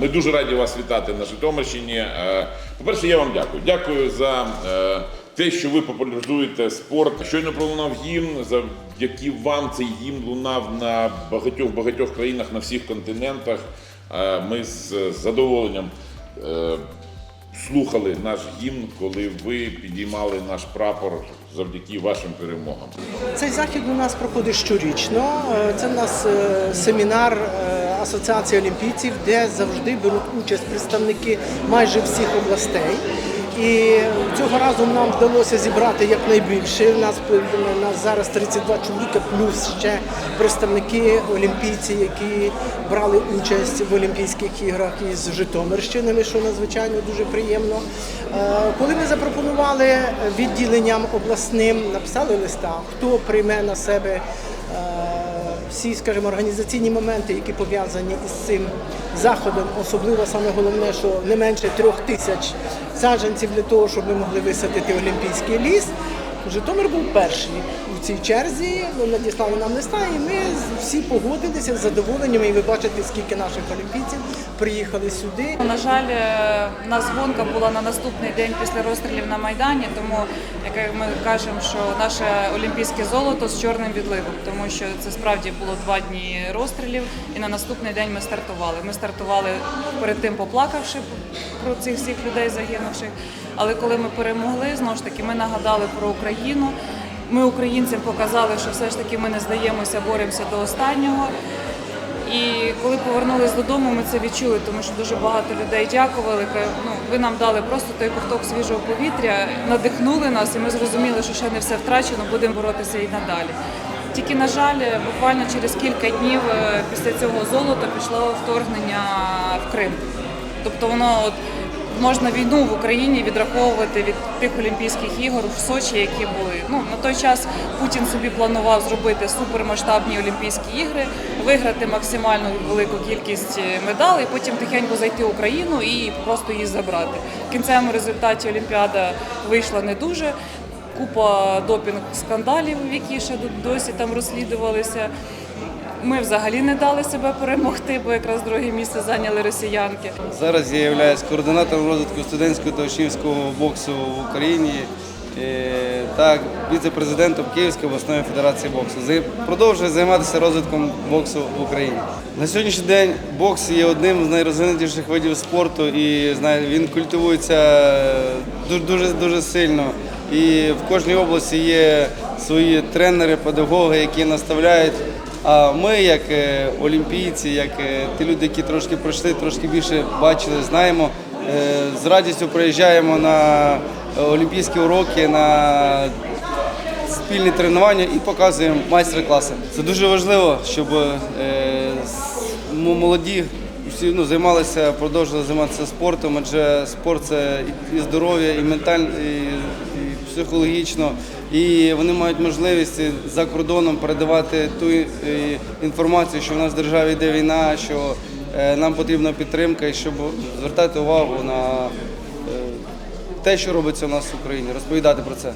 Ми дуже раді вас вітати на Житомирщині. Е, По-перше, я вам дякую. Дякую за е, те, що ви популяризуєте спорт. Щойно пролунав гімн, завдяки вам цей гімн лунав на багатьох багатьох країнах на всіх континентах. Е, Ми з задоволенням слухали наш гімн, коли ви підіймали наш прапор завдяки вашим перемогам. Цей захід у нас проходить щорічно. Це в нас семінар Асоціації олімпійців, де завжди беруть участь представники майже всіх областей. І цього разу нам вдалося зібрати якнайбільше. У нас, у нас зараз 32 чоловіка, плюс ще представники олімпійці, які брали участь в Олімпійських іграх із Житомирщинами, що надзвичайно дуже приємно. Е, Коли ми запропонували відділенням обласним, написали листа, хто прийме на себе е, всі, скажімо, організаційні моменти, які пов'язані із цим заходом, особливо саме головне, що не менше трьох тисяч саджанців для того, щоб ми могли висадити олімпійський ліс. Житомир був перший у цій черзі. Надіслали нам листа, і ми всі погодилися з задоволенням. І ви бачите, скільки наших олімпійців приїхали сюди. На жаль, е, в нас гонка була на наступний день після розстрілів на Майдані, тому як ми кажемо, що наше олімпійське золото з чорним відливом, тому що це справді було два дні розстрілів, і на наступний день ми стартували. Ми стартували перед тим, поплакавши про цих всіх людей загинувших. Але коли ми перемогли, знову ж таки, ми нагадали про Україну. Ми українцям показали, що все ж таки ми не здаємося, боремося до останнього. І коли повернулись додому, ми це відчули, тому що дуже багато людей дякували. Ну, ви нам дали просто той ковток свіжого повітря, надихнули нас, і ми зрозуміли, що ще не все втрачено, будемо боротися і надалі. Тільки, на жаль, буквально через кілька днів е, після цього золота пішло вторгнення в Крим. Тобто воно от можна війну в Україні відраховувати від тих Олімпійських ігор в Сочі, які були. Ну на той час Путін собі планував зробити супермасштабні Олімпійські ігри, виграти максимально велику кількість е, медалей, потім тихенько зайти в Україну і просто її забрати. В кінцевому результаті Олімпіада вийшла не дуже. Купа допінг скандалів, які ще досі там розслідувалися. Ми взагалі не дали себе перемогти, бо якраз друге місце зайняли росіянки. Зараз я являюсь координатором розвитку студентського та учнівського боксу в Україні е, та віце-президентом Київської обласної федерації боксу. Продовжую займатися розвитком боксу в Україні. На сьогоднішній день бокс є одним з найрозвинутіших видів спорту і він культивується дуже, дуже дуже сильно. І в кожній області є свої тренери, педагоги, які наставляють. А ми, як е, олімпійці, як е, ті люди, які трошки пройшли, трошки більше бачили, знаємо, е, з радістю приїжджаємо на олімпійські уроки, на спільні тренування і показуємо майстер-класи. Це дуже важливо, щоб молоді всі ну, займалися, продовжували займатися спортом, адже спорт це і- здоров'я, і ментально, і, і психологічно. І вони мають можливість за кордоном передавати ту е, інформацію, що в нас в державі йде війна, що е, нам потрібна підтримка, і щоб звертати увагу на е, те, що робиться у нас в Україні, розповідати про це.